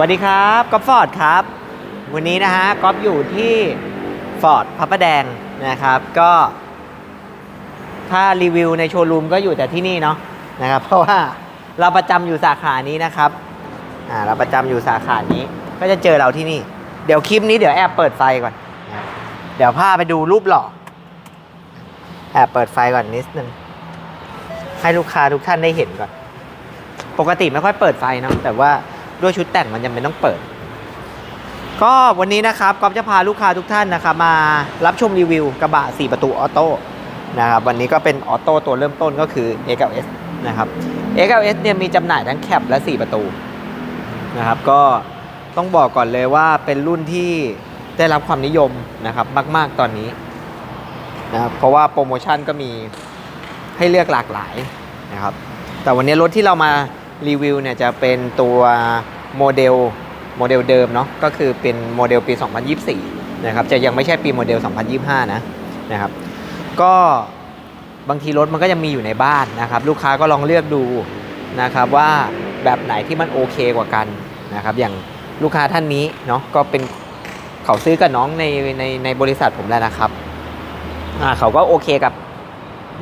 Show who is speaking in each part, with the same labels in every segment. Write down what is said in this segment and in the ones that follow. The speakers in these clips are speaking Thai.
Speaker 1: สวัสดีครับก๊อฟฟอร์ดครับ วันนี้นะฮะก๊อฟอยู่ที่ฟอร์ดพระประแดงนะครับก็ถ้ารีวิวในโชว์รูมก็อยู่แต่ที่นี่เนาะนะครับเพราะว่าเราประจำอยู่สาขานี้นะครับอ่าเราประจำอยู่สาขานี้ก็จะเจอเราที่นี่ เดี๋ยวคลิปนี้เดี๋ยวแอบเปิดไฟก่อนนะเดี๋ยวพาไปดูรูปหล่อแอบเปิดไฟก่อนนิดนึงให้ลูกค้าทุกท่านได้เห็นก่อน ปกติไม่ค่อยเปิดไฟเนาะแต่ว่า ด้วยชุดแต่งมันจำเป็นต้องเปิด ก็วันนี้นะครับก๊อฟจะพาลูกค้าทุกท่านนะครับมารับชมรีวิวกระบะ 4 ประตูออโต้นะครับวันนี้ก็เป็นออโต้ตัวเริ่มต้นก็คือ X9S นะครับ X9S เนี่ยมีจำหน่ายทั้งแคปและ 4 ประตูนะครับก็ต้องบอกก่อนเลยว่าเป็นรุ่นที่ได้รับความนิยมนะครับมาก ๆตอนนี้นะครับเพราะว่าโปรโมชั่นก็มีให้เลือกหลากหลายนะครับแต่วันนี้รถที่เรามา รีวิวเนี่ยจะเป็นตัวโมเดลโมเดลเดิมเนาะก็คือเป็นโมเดลปี 2024 นะครับจะยังไม่ใช่ปีโมเดล 2025 นะนะครับ ก็บางทีรถมันก็ยังมีอยู่ในบ้านนะครับ ลูกค้าก็ลองเลือกดูนะครับว่าแบบไหนที่มันโอเคกว่ากันนะครับ อย่างลูกค้าท่านนี้เนาะก็เป็นเขาซื้อกับน้องในในในบริษัทผมแล้วนะครับอ่าเขาก็โอเคกับ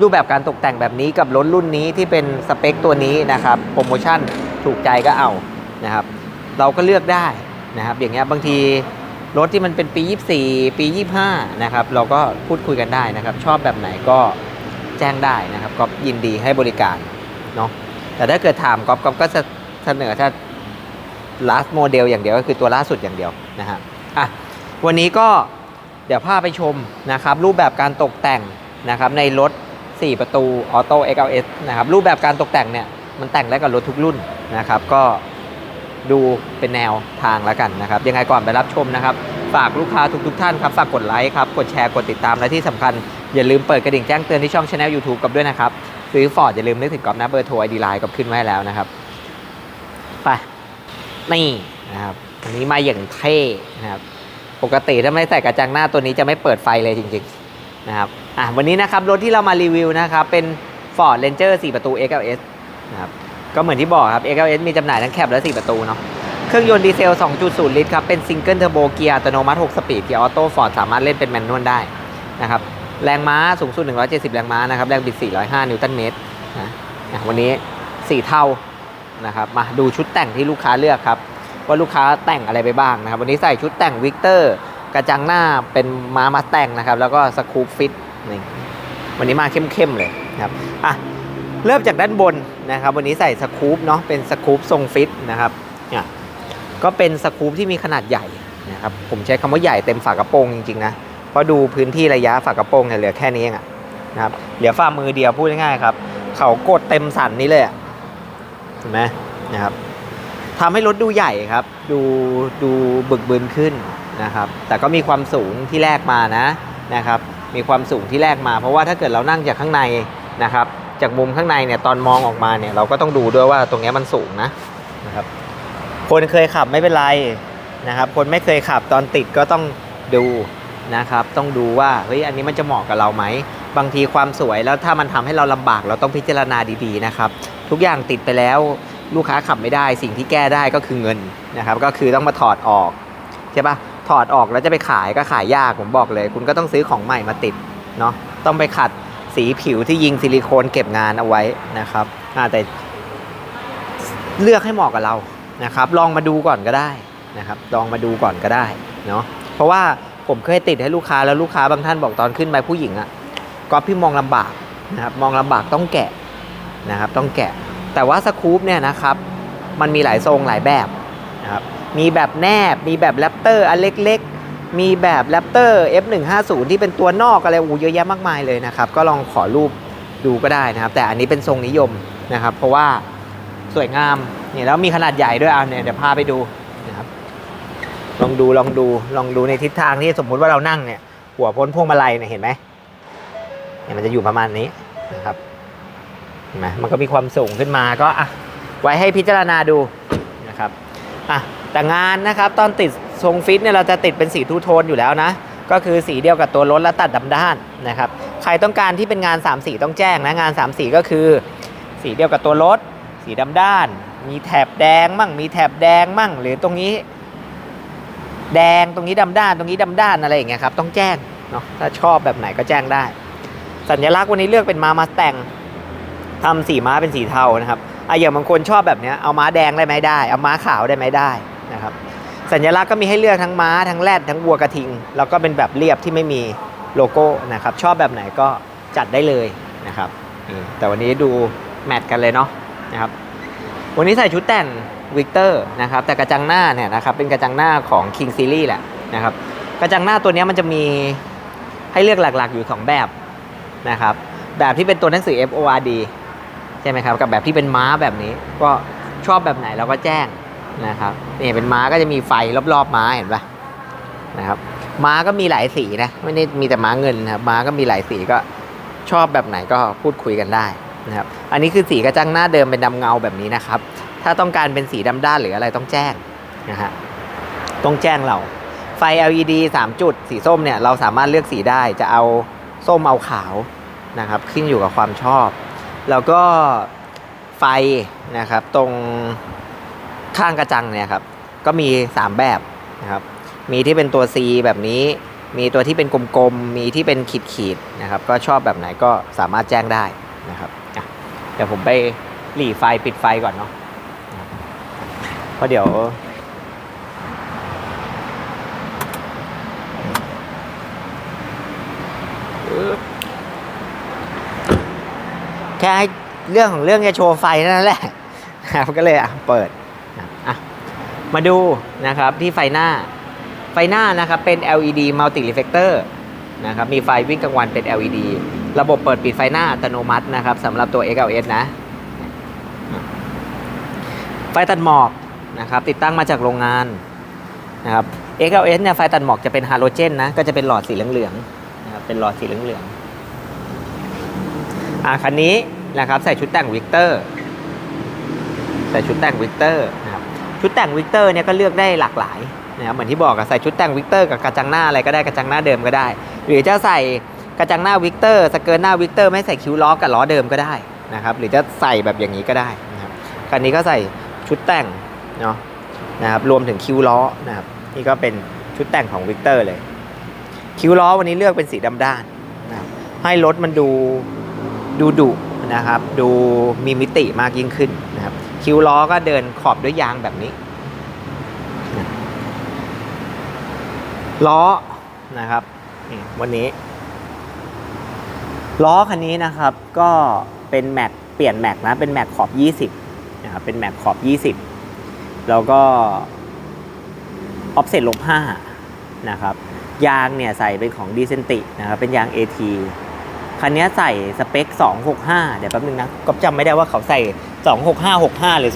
Speaker 1: รูปแบบการตกแต่งแบบนี้กับรถรุ่นนี้ที่เป็นสเปคตัวนี้นะครับโปรโมชั่นถูกใจก็เอานะครับ เราก็เลือกได้นะครับ อย่างเงี้ยบางทีรถที่มันเป็นปี 24 ปี 25 นะครับ เราก็พูดคุยกันได้นะครับ ชอบแบบไหนก็แจ้งได้นะครับก็ยินดีให้บริการเนาะแต่ถ้าเกิดถามก๊อฟก๊อฟก็จะเสนอถ้า last model อย่างเดียวก็คือตัวล่าสุดอย่างเดียวนะฮะอะวันนี้ก็เดี๋ยวพาไปชมนะครับ รูปแบบการตกแต่งนะครับในรถ 4 ประตู Auto XLS นะครับรูปแบบการตกแต่งเนี่ยมันแต่งได้กับรถทุกรุ่นนะครับ ก็ดูเป็นแนวทางแล้วกันนะครับ ยังไงก่อนไปรับชมนะครับ ฝากลูกค้าทุกๆท่านครับ ฝากกดไลค์ครับ กดแชร์กดติดตามและที่สำคัญ อย่าลืมเปิดกระดิ่งแจ้งเตือนที่ช่อง Channel YouTube กับด้วยนะครับ ซื้อฟอร์ดอย่าลืมนึกถึงกอบนะเบอร์โทรไอดีไลน์กับขึ้นไว้แล้วนะครับไปนี่นะครับอันนี้มาอย่างเท่นะครับปกติถ้าไม่ใส่กระจังหน้าตัวนี้จะไม่เปิดไฟเลยจริงๆ นะครับอะวันนี้นะครับรถที่เรามารีวิวนะครับเป็น Ford Ranger 4 ประตู XLS นะครับก็เหมือนที่บอกครับ XLS มีจำหน่ายทั้งแคปและ 4 ประตูเนาะเครื่องยนต์ดีเซล 2.0 ลิตรครับ เป็นซิงเกิลเทอร์โบเกียร์อัตโนมัติ 6 สปีดเกียร์ออโต้ฟอร์ดสามารถเล่นเป็นแมนนวลได้นะครับแรงม้าสูงสุด 170 แรงม้านะครับ แรงบิด 405 นิวตันเมตรนะอะวันนี้ 4 เท่านะครับมาดูชุดแต่งที่ลูกค้าเลือกครับ ว่าลูกค้าแต่งอะไรไปบ้างนะครับ วันนี้ใส่ชุดแต่งวิกเตอร์ กระจังหน้าเป็นม้ามาแต่งนะครับ แล้วก็สคูปฟิตนี่วันนี้มาเข้มๆเลยครับอะเริ่มจากด้านบนนะครับ วันนี้ใส่สคูปเนาะเป็นสคูปทรงฟิตนะครับเนี่ยก็เป็นสคูปที่มีขนาดใหญ่นะครับ ผมใช้คำว่าใหญ่เต็มฝากระโปรงจริงๆนะเพราะดูพื้นที่ระยะฝากระโปรงเนี่ยเหลือแค่นี้เองอะนะครับเหลือฝ่ามือเดียวพูดง่ายๆครับ เขากดเต็มสันนี้เลยเห็นไหมนะครับทำให้รถดูใหญ่ครับ ดูดูบึกบึนขึ้น นะครับ แต่ก็มีความสูงที่แรกมานะนะครับ มีความสูงที่แรกมา เพราะว่าถ้าเกิดเรานั่งจากข้างในนะครับ จากมุมข้างในเนี่ยตอนมองออกมาเนี่ยเราก็ต้องดูด้วยว่าตรงนี้มันสูงนะนะครับ คนเคยขับไม่เป็นไรนะครับ คนไม่เคยขับตอนติดก็ต้องดูนะครับ ต้องดูว่าเฮ้ยอันนี้มันจะเหมาะกับเราไหมบางทีความสวยแล้วถ้ามันทำให้เราลำบากเราต้องพิจารณาดีๆนะครับ ทุกอย่างติดไปแล้วลูกค้าขับไม่ได้ สิ่งที่แก้ได้ก็คือเงินนะครับ ก็คือต้องมาถอดออกใช่ปะ ถอดออกแล้วจะไปขายก็ขายยากผมบอกเลย คุณก็ต้องซื้อของใหม่มาติดเนาะต้องไปขัดสีผิวที่ยิงซิลิโคนเก็บงานเอาไว้นะครับแต่เลือกให้เหมาะกับเรานะครับ ลองมาดูก่อนก็ได้นะครับ ลองมาดูก่อนก็ได้เนาะเพราะว่าผมเคยติดให้ลูกค้าแล้วลูกค้าบางท่านบอกตอนขึ้นไปผู้หญิงอะก็พี่มองลำบากนะครับมองลำบากต้องแกะนะครับ ต้องแกะ แต่ว่าสคูปเนี่ยนะครับ มันมีหลายทรงหลายแบบนะครับ มีแบบแนบ มีแบบแรปเตอร์อันเล็กๆ มีแบบแรปเตอร์ F150 ที่เป็นตัวนอกอะไรอูเยอะแยะมากมายเลยนะครับ ก็ลองขอรูปดูก็ได้นะครับ แต่อันนี้เป็นทรงนิยมนะครับ เพราะว่าสวยงามเนี่ยแล้วมีขนาดใหญ่ด้วยอะเนี่ยเดี๋ยวพาไปดูนะครับลองดูลองดูลองดูในทิศทางที่สมมุติว่าเรานั่งเนี่ย หัวพ้นพวงมาลัยเนี่ยเห็นไหมเนี่ยมันจะอยู่ประมาณนี้นะครับเห็นไหมมันก็มีความสูงขึ้นมาก็อะไว้ให้พิจารณาดูนะครับอะ แต่งานนะครับตอนติดทรงฟิตเนี่ยเราจะติดเป็นสีทูโทนอยู่แล้วนะ ก็คือสีเดียวกับตัวรถและตัดดำด้านนะครับใครต้องการที่เป็นงาน 3 สีต้องแจ้งนะงาน 3 สีก็คือ สีเดียวกับตัวรถ สีดำด้าน มีแถบแดงมั่ง มีแถบแดงมั่ง หรือตรงนี้ แดงตรงนี้ดำด้าน ตรงนี้ดำด้านอะไรอย่างเงี้ยครับต้องแจ้งเนาะถ้าชอบแบบไหนก็แจ้งได้ สัญลักษณ์วันนี้เลือกเป็นม้ามาแต่งทำสีม้าเป็นสีเทานะครับอะอย่างบางคนชอบแบบเนี้ยเอาม้าแดงได้ไหมได้ เอาม้าขาวได้ไหมได้ นะครับสัญลักษณ์ก็มีให้เลือกทั้งม้าทั้งแรดทั้งวัวกระทิง แล้วก็เป็นแบบเรียบที่ไม่มีโลโก้นะครับ ชอบแบบไหนก็จัดได้เลยนะครับแต่วันนี้ดูแมทกันเลยเนาะนะครับวันนี้ใส่ชุดแต่งวิกเตอร์นะครับแต่กระจังหน้าเนี่ยนะครับเป็นกระจังหน้าของ King Series แหละนะครับกระจังหน้าตัวนี้มันจะมีให้เลือกหลักๆอยู่ 2 แบบนะครับแบบที่เป็นตัวหนังสือ FORD ใช่ไหมครับกับแบบที่เป็นม้าแบบนี้ ก็ชอบแบบไหนเราก็แจ้ง นะครับนี่เป็นม้าก็จะมีไฟรอบๆม้าเห็นปะนะครับม้าก็มีหลายสีนะไม่ได้มีแต่ม้าเงินนะครับม้าก็มีหลายสีก็ชอบแบบไหนก็พูดคุยกันได้นะครับอันนี้คือสีกระจังหน้าเดิมเป็นดำเงาแบบนี้นะครับ ถ้าต้องการเป็นสีดำด้านหรืออะไรต้องแจ้งนะฮะต้องแจ้งเราไฟ LED 3 จุด สีส้มเนี่ยเราสามารถเลือกสีได้จะเอาส้มเอาขาวนะครับขึ้นอยู่กับความชอบ แล้วก็ไฟนะครับตรง ข้างกระจังเนี่ยครับ ก็มี 3 แบบนะครับ มีที่เป็นตัว C แบบนี้ มีตัวที่เป็นกลมๆ มีที่เป็นขีดๆนะครับ ก็ชอบแบบไหนก็สามารถแจ้งได้นะครับเดี๋ยวผมไปหลีไฟปิดไฟก่อนเนาะเพราะเดี๋ยวแค่เรื่องของเรื่องจะโชว์ไฟนั้นแหละครับก็เลยอะเปิด มาดูนะครับที่ไฟหน้า ไฟหน้านะครับเป็น LED multi reflector นะครับมีไฟวิ่งกลางวันเป็น LED ระบบเปิดปิดไฟหน้าอัตโนมัตินะครับสำหรับตัว XLS นะ ไฟตัดหมอกนะครับติดตั้งมาจากโรงงานนะครับ XLS เนี่ยไฟตัดหมอกจะเป็นฮาโลเจนนะก็จะเป็นหลอดสีเหลืองๆนะครับเป็นหลอดสีเหลืองๆอะคันนี้นะครับใส่ชุดแต่งวิกเตอร์ใส่ชุดแต่งวิกเตอร์ ชุดแต่งวิกเตอร์เนี่ยก็เลือกได้หลากหลายนะครับเหมือนที่บอกอะใส่ชุดแต่งวิกเตอร์กับกระจังหน้าอะไรก็ได้กระจังหน้าเดิมก็ได้ หรือจะใส่กระจังหน้าวิกเตอร์สเกิร์ตหน้าวิกเตอร์ไม่ใส่คิ้วล้อกับล้อเดิมก็ได้นะครับหรือจะใส่แบบอย่างนี้ก็ได้นะครับคันนี้ก็ใส่ชุดแต่งเนาะนะครับรวมถึงคิ้วล้อนะครับนี่ก็เป็นชุดแต่งของวิกเตอร์เลย คิ้วล้อวันนี้เลือกเป็นสีดำด้านนะครับให้รถมันดูดูดุนะครับ ดูมีมิติมากยิ่งขึ้น คิ้วล้อก็เดินขอบด้วยยางแบบนี้ ล้อนะครับวันนี้ ล้อคันนี้นะครับ ก็เป็นแม็กเปลี่ยนแม็กนะ เป็นแม็กขอบ 20นะครับเป็นแม็กขอบ 20 แล้วก็ออฟเซ็ตลบ5นะครับ ยางเนี่ยใส่เป็นของดีเซนตินะครับเป็นยาง AT คันนี้ใส่สเปค 265 เดี๋ยวแป๊บนึงนะก็จำไม่ได้ว่าเขาใส่ 26565 หรือ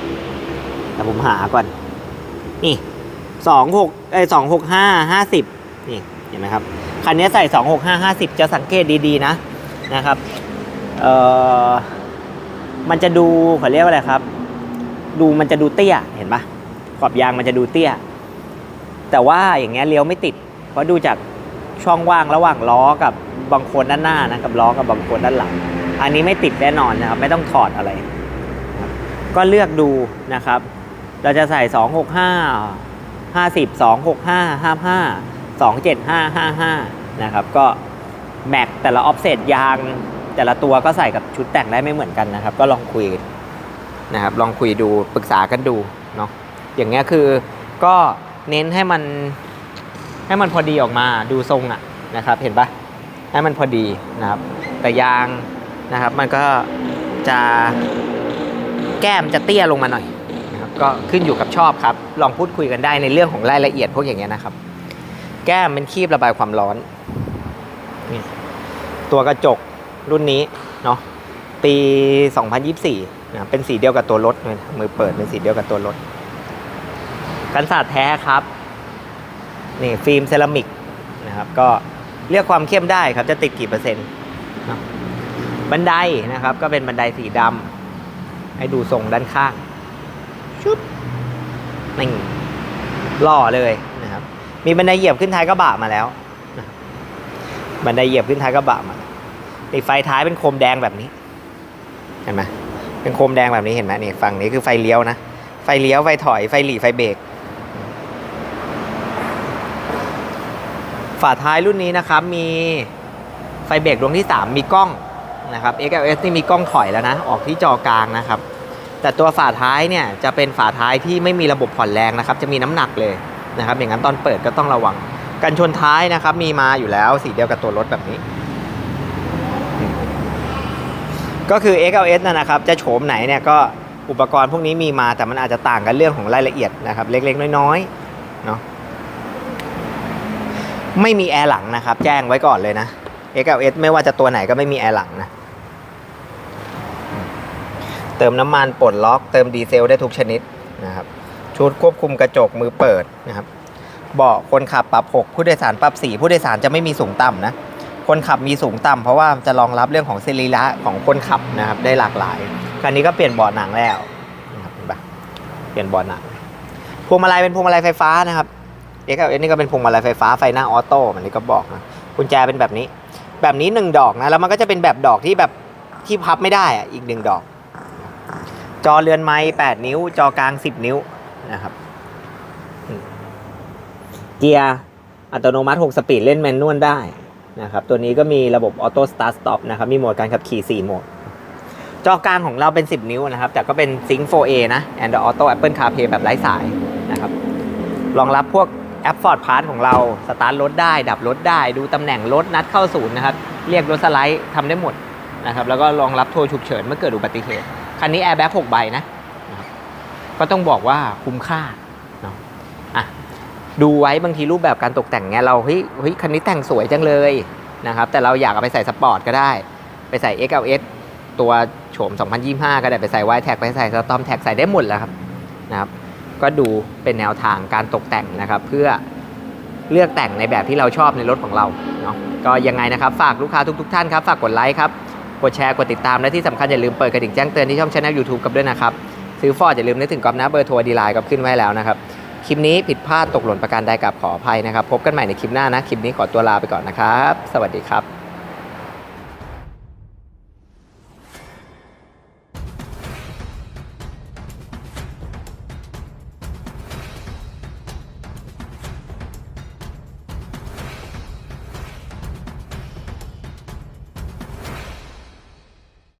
Speaker 1: 26560แต่ผมหาก่อน นี่ 26เอ้ย265 50 นี่ เห็นไหมครับ คันนี้ใส่ 265 50 จะสังเกตดีๆนะนะครับ เอ่อ มันจะดูเขาเรียกว่าอะไรครับ ดูมันจะดูเตี้ย เห็นปะขอบยางมันจะดูเตี้ย แต่ว่าอย่างเงี้ยเลี้ยวไม่ติด เพราะดูจากช่องว่างระหว่างล้อกับบางคนด้านหน้านะกับล้อกับบางคนด้านหลัง อันนี้ไม่ติดแน่นอนนะครับ ไม่ต้องถอดอะไร ก็เลือกดูนะครับ เราจะใส่ 265 50 265 55 275 55 นะครับ ก็แม็กแต่ละออฟเซตยาง แต่ละตัวก็ใส่กับชุดแต่งได้ไม่เหมือนกันนะครับ ก็ลองคุยนะครับ ลองคุยดูปรึกษากันดูเนาะอย่างเงี้ยคือก็เน้นให้มันให้มันพอดีออกมาดูทรงอะนะครับ เห็นปะให้มันพอดีนะครับ แต่ยาง นะครับ มันก็จะแก้มจะเตี้ยลงมาหน่อยนะครับก็ขึ้นอยู่กับชอบครับ ลองพูดคุยกันได้ในเรื่องของรายละเอียดพวกอย่างเงี้ยนะครับ แก้มเป็นคีบระบายความร้อนนี่ตัวกระจกรุ่นนี้เนาะปี 2024นะเป็นสีเดียวกับตัวรถเลยมือเปิดเป็นสีเดียวกับตัวรถกันศาสตร์แท้ครับนี่ฟิล์มเซรามิกนะครับก็เรียกความเข้มได้ครับจะติดกี่เปอร์เซ็นต์ บันไดนะครับ ก็เป็นบันไดสีดำให้ดูทรงด้านข้างชุบนี่หล่อเลยนะครับ มีบันไดเหยียบขึ้นท้ายกระบะมาแล้วบันไดเหยียบขึ้นท้ายกระบะมาในไฟท้ายเป็นโคมแดงแบบนี้ เห็นไหมเป็นโคมแดงแบบนี้เห็นไหมนี่ฝั่งนี้คือไฟเลี้ยวนะ ไฟเลี้ยว ไฟถอย ไฟหลีไฟเบรก ฝาท้ายรุ่นนี้นะครับ มีไฟเบรกดวงที่ 3 มีกล้อง นะครับ XLS นี่มีกล้องถอยแล้วนะ ออกที่จอกลางนะครับ แต่ตัวฝาท้ายเนี่ยจะเป็นฝาท้ายที่ไม่มีระบบผ่อนแรงนะครับ จะมีน้ำหนักเลยนะครับ อย่างนั้นตอนเปิดก็ต้องระวัง กันชนท้ายนะครับ มีมาอยู่แล้วสีเดียวกับตัวรถแบบนี้ ก็คือ XLS นะนะครับ จะโฉมไหนเนี่ยก็อุปกรณ์พวกนี้มีมาแต่มันอาจจะต่างกันเรื่องของรายละเอียดนะครับ เล็กๆ น้อยๆเนาะไม่มีแอร์หลังนะครับ แจ้งไว้ก่อนเลยนะ XLS ไม่ว่าจะตัวไหนก็ไม่มีแอร์หลังนะ เติมน้ำมันปลดล็อก เติมดีเซลได้ทุกชนิดนะครับ ชุดควบคุมกระจกมือเปิดนะครับเบาะคนขับปรับ 6 ผู้โดยสารปรับ 4 ผู้โดยสารจะไม่มีสูงต่ำนะคนขับมีสูงต่ำเพราะว่าจะรองรับเรื่องของสรีระของคนขับนะครับได้หลากหลายคันนี้ก็เปลี่ยนเบาะหนังแล้วนะครับเปลี่ยนเบาะหนังพวงมาลัยเป็นพวงมาลัยไฟฟ้านะครับ XLS นี่ก็เป็นพวงมาลัยไฟฟ้าไฟหน้าออโต้มันนี้ก็บอกนะกุญแจเป็นแบบนี้ แบบนี้หนึ่งดอกนะแล้วมันก็จะเป็นแบบดอกที่แบบที่พับไม่ได้อะอีกหนึ่งดอก จอเรือนไม้8นิ้ว จอกลาง 10 นิ้วนะครับ เกียร์อัตโนมัติ 6 สปีดเล่นแมนนวลได้นะครับ ตัวนี้ก็มีระบบออโต้สตาร์ทสต็อปนะครับ มีโหมดการขับขี่ 4 โหมด จอกลางของเราเป็น 10 นิ้วนะครับ แต่ก็เป็น Sync 4A นะ Android Auto Apple CarPlay แบบไร้สายนะครับรองรับพวกแอป Ford Pass ของเรา สตาร์ทรถได้ ดับรถได้ ดูตำแหน่งรถนัดเข้าศูนย์นะครับ เรียกรถสไลด์ทำได้หมดนะครับ แล้วก็รองรับโทรฉุกเฉินเมื่อเกิดอุบัติเหตุ คันนี้แอร์แบ็ก6ใบนะ ก็ต้องบอกว่าคุ้มค่าเนาะอะดูไว้บางทีรูปแบบการตกแต่งเนี้ยเราเฮ้ยเฮ้ยคันนี้แต่งสวยจังเลยนะครับ แต่เราอยากเอาไปใส่สปอร์ตก็ได้ ไปใส่ XLS ตัวโฉม 2025 ก็ได้ไปใส่ y t แท็กไปใส่สตอมแท็กใส่ได้หมดแล้วครับนะครับ ก็ดูเป็นแนวทางการตกแต่งนะครับ เพื่อเลือกแต่งในแบบที่เราชอบในรถของเราเนาะก็ยังไงนะครับ ฝากลูกค้าทุก ๆ ท่านครับ ฝากกดไลค์ครับ กดแชร์ กดติดตาม และที่สำคัญอย่าลืมเปิดกระดิ่งแจ้งเตือนที่ช่องช anel YouTube กับด้วยนะครับ ซื้อฟอร์ดอย่าลืมนึกถึงกอบนะเบอร์โทรดีไลน์กับขึ้นไว้แล้วนะครับ คลิปนี้ผิดพลาดตกหล่นประการใดกับขออภัยนะครับ พบกันใหม่ในคลิปหน้านะ คลิปนี้ขอตัวลาไปก่อนนะครับ สวัสดีครับ